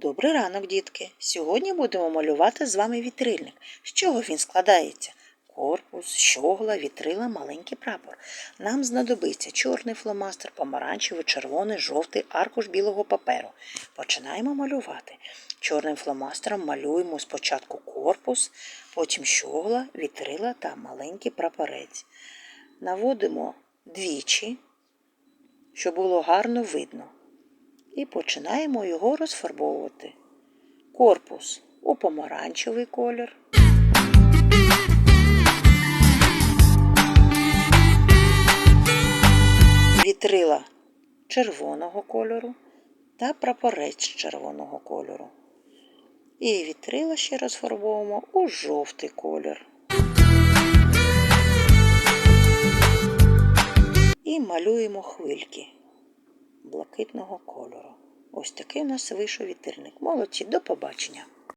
Добрий ранок, дітки! Сьогодні будемо малювати з вами вітрильник. З чого він складається? Корпус, щогла, вітрила, маленький прапор. Нам знадобиться чорний фломастер, помаранчевий, червоний, жовтий, аркуш білого паперу. Починаємо малювати. Чорним фломастером малюємо спочатку корпус, потім щогла, вітрила та маленький прапорець. Наводимо двічі, щоб було гарно видно і починаємо його розфарбовувати. Корпус у помаранчевий колір. Вітрила червоного кольору та прапорець червоного кольору. І вітрила ще розфарбовуємо у жовтий колір. І малюємо хвильки блакитного кольору. Ось такий у нас вийшов вітерник. Молодці, до побачення!